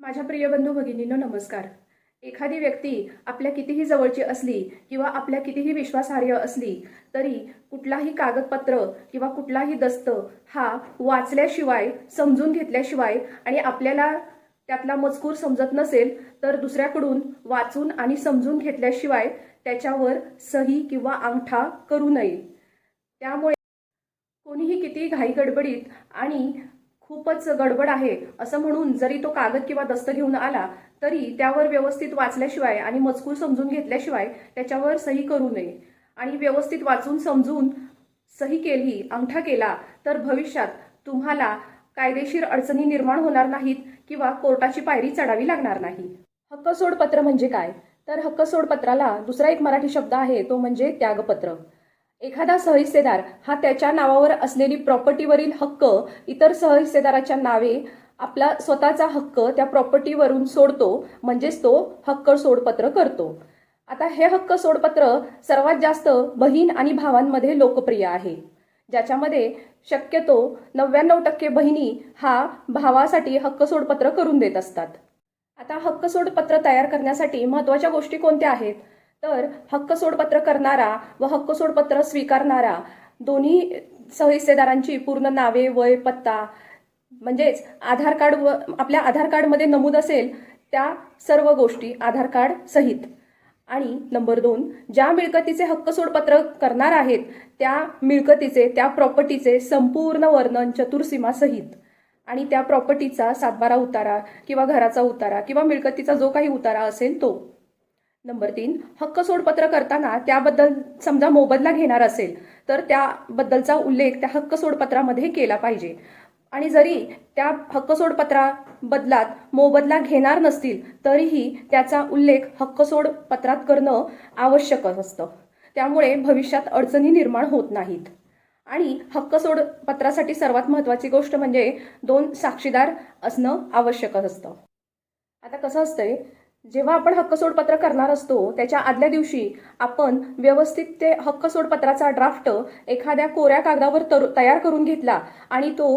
माझ्या प्रिय बंधू भगिनींनो नमस्कार. एखादी व्यक्ती आपल्या कितीही जवळची असली किंवा आपल्या कितीही विश्वासार्ह असली तरी कुठलाही कागदपत्र किंवा कुठलाही दस्त हा वाचल्याशिवाय समजून घेतल्याशिवाय आणि आपल्याला त्यातला मजकूर समजत नसेल तर दुसऱ्याकडून वाचून आणि समजून घेतल्याशिवाय त्याच्यावर सही किंवा अंगठा करू नये. त्यामुळे कोणीही किती घाई गडबडीत आणि खूपच गडबड आहे असं म्हणून जरी तो कागद किंवा दस्त घेऊन आला तरी त्यावर व्यवस्थित वाचल्याशिवाय आणि मजकूर समजून घेतल्याशिवाय त्याच्यावर सही करू नये. आणि व्यवस्थित वाचून समजून सही केली अंगठा केला तर भविष्यात तुम्हाला कायदेशीर अडचणी निर्माण होणार नाहीत किंवा कोर्टाची पायरी चढावी लागणार नाही. हक्क सोडपत्र म्हणजे काय? तर हक्क सोडपत्राला दुसरा एक मराठी शब्द आहे तो म्हणजे त्यागपत्र. एखादा सहहिस्सेदार हा त्याच्या नावावर असलेली प्रॉपर्टीवरील हक्क इतर सहहिस्सेदाराच्या नावे आपला स्वतःचा हक्क त्या प्रॉपर्टीवरून सोडतो म्हणजेच तो हक्क सोडपत्र करतो. आता हे हक्क सोडपत्र सर्वात जास्त बहीण आणि भावांमध्ये लोकप्रिय आहे. ज्याच्यामध्ये शक्यतो नव्याण्णव टक्के बहिणी हा भावासाठी हक्क सोडपत्र करून देत असतात. आता हक्क सोडपत्र तयार करण्यासाठी महत्त्वाच्या गोष्टी कोणत्या आहेत? तर हक्क सोडपत्र करणारा व हक्क सोडपत्र स्वीकारणारा दोन्ही सहहिस्सेदारांची पूर्ण नावे वय पत्ता म्हणजेच आधार कार्ड व आपल्या आधार कार्डमध्ये नमूद असेल त्या सर्व गोष्टी आधार कार्ड सहित. आणि नंबर दोन ज्या मिळकतीचे हक्क सोडपत्र करणार आहेत त्या मिळकतीचे त्या प्रॉपर्टीचे संपूर्ण वर्णन चतुर्सीमा सहित. आणि त्या प्रॉपर्टीचा सातबारा उतारा किंवा घराचा उतारा किंवा मिळकतीचा जो काही उतारा असेल तो. नंबर तीन हक्क सोडपत्र करताना त्याबद्दल समजा मोबदला घेणार असेल तर त्याबद्दलचा उल्लेख त्या हक्क सोडपत्रामध्ये केला पाहिजे. आणि जरी त्या हक्क सोडपत्रा बदलात मोबदला घेणार नसतील तरीही त्याचा उल्लेख हक्क सोडपत्रात करणं आवश्यक असतं. त्यामुळे भविष्यात अडचणी निर्माण होत नाहीत. आणि हक्क सोडपत्रासाठी सर्वात महत्त्वाची गोष्ट म्हणजे दोन साक्षीदार असणं आवश्यक असतं. आता कसं असतंय जेव्हा आपण हक्क सोडपत्र करणार असतो त्याच्या आदल्या दिवशी आपण व्यवस्थित ते हक्क सोडपत्राचा ड्राफ्ट एखाद्या कोऱ्या कागदावर तर तयार करून घेतला आणि तो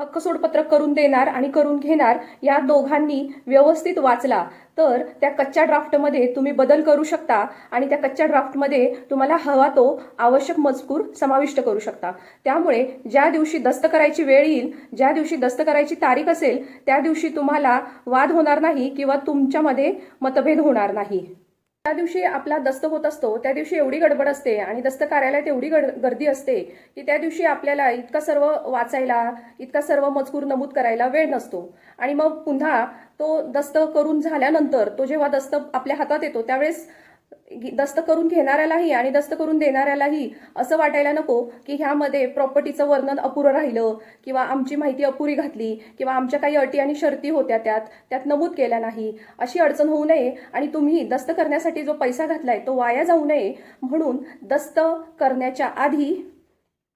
हक्क सोडपत्र करून देणार आणि करून घेणार या दोघांनी व्यवस्थित वाचला. तर त्या कच्च्या ड्राफ्टमध्ये तुम्ही बदल करू शकता आणि त्या कच्च्या ड्राफ्टमध्ये तुम्हाला हवा तो आवश्यक मजकूर समाविष्ट करू शकता. त्यामुळे ज्या दिवशी दस्त करायची वेळ येईल ज्या दिवशी दस्त करायची तारीख असेल त्या दिवशी तुम्हाला वाद होणार नाही किंवा तुमच्यामध्ये मतभेद होणार नाही. त्या दिवशी आपला दस्त होत असतो त्या दिवशी एवढी गडबड असते आणि दस्त कार्यालयात एवढी गड गर्दी असते की त्या दिवशी आपल्याला इतका सर्व वाचायला इतका सर्व मजकूर नमूद करायला वेळ नसतो. आणि मग पुन्हा तो दस्त करून झाल्यानंतर तो जेव्हा दस्त आपल्या हातात येतो त्यावेळेस दस्त करून घेणाऱ्यालाही आणि दस्त करून देणाऱ्यालाही असं वाटायला नको की ह्यामध्ये प्रॉपर्टीचं वर्णन अपुरं राहिलं किंवा आमची माहिती अपुरी घातली किंवा आमच्या काही अटी आणि शर्ती होत्या त्यात त्यात नमूद केल्या नाही. अशी अडचण होऊ नये आणि तुम्ही दस्त करण्यासाठी जो पैसा घातलाय तो वाया जाऊ नये. म्हणून दस्त करण्याच्या आधी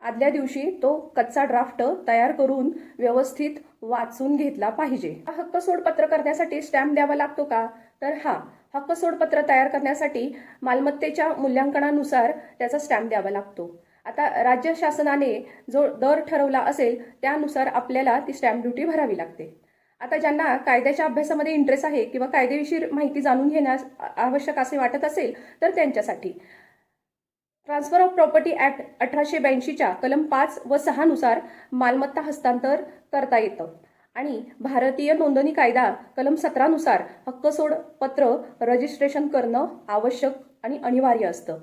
आदल्या दिवशी तो कच्चा ड्राफ्ट तयार करून व्यवस्थित वाचून घेतला पाहिजे. हक्क सोडपत्र करण्यासाठी स्टॅम्प द्यावा लागतो का? तर हा हक्क सोडपत्र तयार करण्यासाठी मालमत्तेच्या मूल्यांकनानुसार त्याचा स्टॅम्प द्यावा लागतो. आता राज्य शासनाने जो दर ठरवला असेल त्यानुसार आपल्याला ती स्टॅम्प ड्युटी भरावी लागते. आता ज्यांना कायद्याच्या अभ्यासामध्ये इंटरेस्ट आहे किंवा कायदेशीर माहिती जाणून घेण्यास आवश्यक असे वाटत असेल तर त्यांच्यासाठी. ट्रान्सफर ऑफ प्रॉपर्टी ॲक्ट अठराशे ब्याऐंशीच्या कलम पाच व सहानुसार मालमत्ता हस्तांतर करता येतं. आणि भारतीय नोंदणी कायदा कलम सतरानुसार हक्कसोड पत्र रजिस्ट्रेशन करणं आवश्यक आणि अनिवार्य असतं.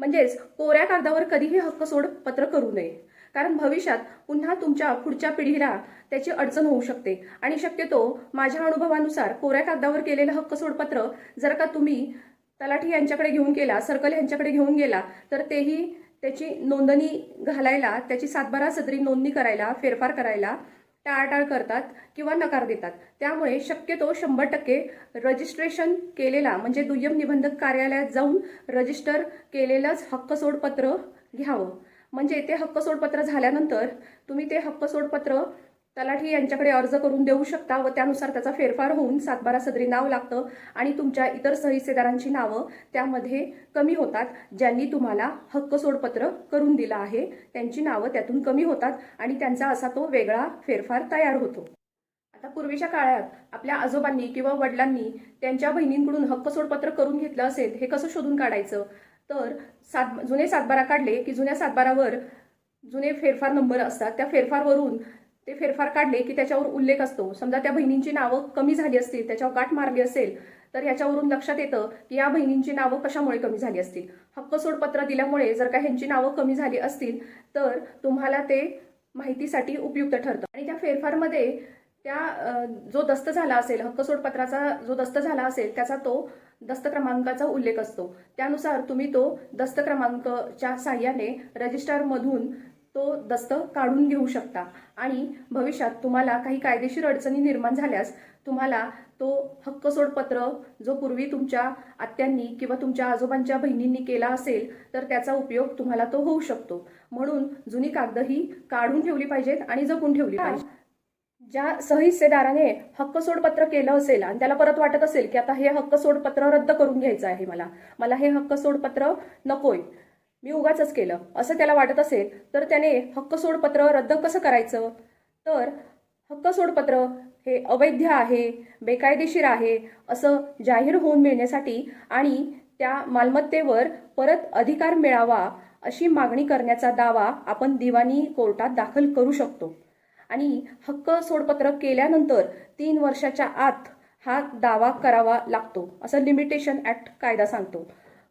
म्हणजेच कोऱ्या कागदावर कधीही हक्कसोड पत्र करू नये. कारण भविष्यात पुन्हा तुमच्या पुढच्या पिढीला त्याची अडचण होऊ शकते. आणि शक्यतो माझ्या अनुभवानुसार कोऱ्या कागदावर केलेलं हक्कसोड पत्र जर का तुम्ही तलाठी यांच्याकडे घेऊन गेला सर्कल यांच्याकडे घेऊन गेला तर तेही त्याची नोंदणी घालायला त्याची सातबारा सदरी नोंदणी करायला फेरफार करायला टाळाटाळ करतात किंवा नकार देतात. त्यामुळे शक्यतो शंभर टक्के रजिस्ट्रेशन केलेला म्हणजे दुय्यम निबंधक कार्यालयात जाऊन रजिस्टर केलेलंच हक्कसोडपत्र घ्यावं. म्हणजे ते हक्कसोडपत्र झाल्यानंतर तुम्ही ते हक्कसोडपत्र तलाठी यांच्याकडे अर्ज करून देऊ शकता व त्यानुसार त्याचा फेरफार होऊन सातबारा सदरी नाव लागतं आणि तुमच्या इतर सहिस्सेदारांची नावं त्यामध्ये कमी होतात ज्यांनी तुम्हाला हक्क सोडपत्र करून दिलं आहे. त्यांची नावं त्यातून कमी होतात आणि त्यांचा असा तो वेगळा फेरफार तयार होतो. आता पूर्वीच्या काळात आपल्या आजोबांनी किंवा वडिलांनी त्यांच्या बहिणींकडून हक्क सोडपत्र करून घेतलं असेल हे कसं शोधून काढायचं? तर सात जुने सातबारा काढले की जुन्या सातबारावर जुने फेरफार नंबर असतात. त्या फेरफारवरून ते फेरफार काढले की त्याच्यावर उल्लेख असतो. समजा त्या बहिणींची नावं कमी झाली असतील त्याच्यावर गाठ मारली असेल तर ह्याच्यावरून लक्षात येतं की या बहिणींची नावं कशामुळे कमी झाली असतील. हक्क सोडपत्र दिल्यामुळे जर का ह्यांची नावं कमी झाली असतील तर तुम्हाला ते माहितीसाठी उपयुक्त ठरतं. आणि त्या फेरफारमध्ये त्या जो दस्त झाला असेल हक्क सोडपत्राचा जो दस्त झाला असेल त्याचा तो दस्त क्रमांकाचा उल्लेख असतो. त्यानुसार तुम्ही तो दस्त क्रमांकच्या साह्याने रजिस्ट्रारमधून तो दस्त काढून घेऊ शकता. आणि भविष्यात तुम्हाला काही कायदेशीर अडचणी निर्माण झाल्यास तुम्हाला तो हक्क सोडपत्र जो पूर्वी तुमच्या आत्यांनी किंवा तुमच्या आजोबांच्या बहिणींनी केला असेल तर त्याचा उपयोग तुम्हाला तो होऊ शकतो. म्हणून जुनी कागद ही काढून ठेवली पाहिजेत आणि जपून ठेवली पाहिजे ज्या सहिस्सेदाराने हक्क सोडपत्र केलं असेल आणि त्याला परत वाटत असेल की आता हे हक्क सोडपत्र रद्द करून घ्यायचं आहे मला मला हे हक्क सोडपत्र नकोय मी उगाचच केलं. असं त्याला वाटत असेल तर त्याने हक्क सोडपत्र रद्द कसं करायचं? तर हक्क सोडपत्र हे अवैध आहे बेकायदेशीर आहे असं जाहीर होऊन मिळण्यासाठी आणि त्या मालमत्तेवर परत अधिकार मिळावा अशी मागणी करण्याचा दावा आपण दिवाणी कोर्टात दाखल करू शकतो. आणि हक्क सोडपत्र केल्यानंतर तीन वर्षाच्या आत हा दावा करावा लागतो असं लिमिटेशन ऍक्ट कायदा सांगतो.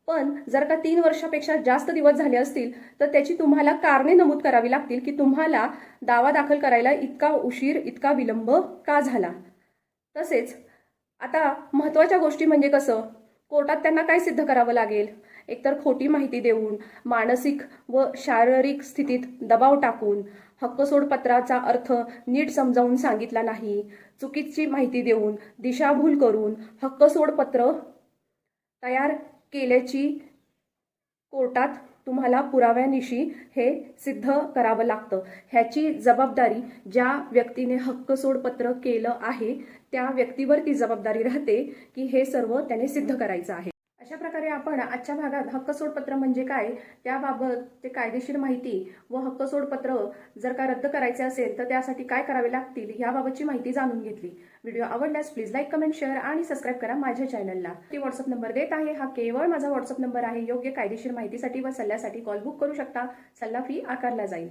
पण जर का तीन वर्षापेक्षा जास्त दिवस झाले असतील तर त्याची तुम्हाला कारणे नमूद करावी लागतील की तुम्हाला दावा दाखल करायला इतका उशीर इतका विलंब का झाला? तसेच आता महत्त्वाच्या गोष्टी म्हणजे कसं? कोर्टात त्यांना काय सिद्ध करावं लागेल? एकतर खोटी माहिती देऊन मानसिक व शारीरिक स्थितीत दबाव टाकून हक्कसोडपत्राचा अर्थ नीट समजावून सांगितला नाही चुकीची माहिती देऊन दिशाभूल करून हक्कसोडपत्र तयार केल्याची कोर्टात तुम्हाला पुराव्यानिशी हे सिद्ध करावं लागतं. ह्याची जबाबदारी ज्या व्यक्तीने हक्क सोडपत्र केलं आहे त्या व्यक्तीवर ती जबाबदारी राहते की हे सर्व त्याने सिद्ध करायचं आहे. अशा प्रकारे आपण आजच्या भागात हक्क सोडपत्र म्हणजे काय त्याबाबत ते कायदेशीर माहिती व हक्क सोडपत्र जर का रद्द करायचे असेल तर त्यासाठी काय करावे लागतील याबाबतची माहिती जाणून घेतली. व्हिडिओ आवडल्यास प्लीज लाईक कमेंट शेअर आणि सबस्क्राईब करा माझ्या चॅनलला. ती व्हॉट्सअप नंबर देत आहे हा केवळ माझा व्हॉट्सअप नंबर आहे. योग्य कायदेशीर माहितीसाठी व सल्ल्यासाठी कॉल बुक करू शकता. सल्ला फी आकारला जाईल.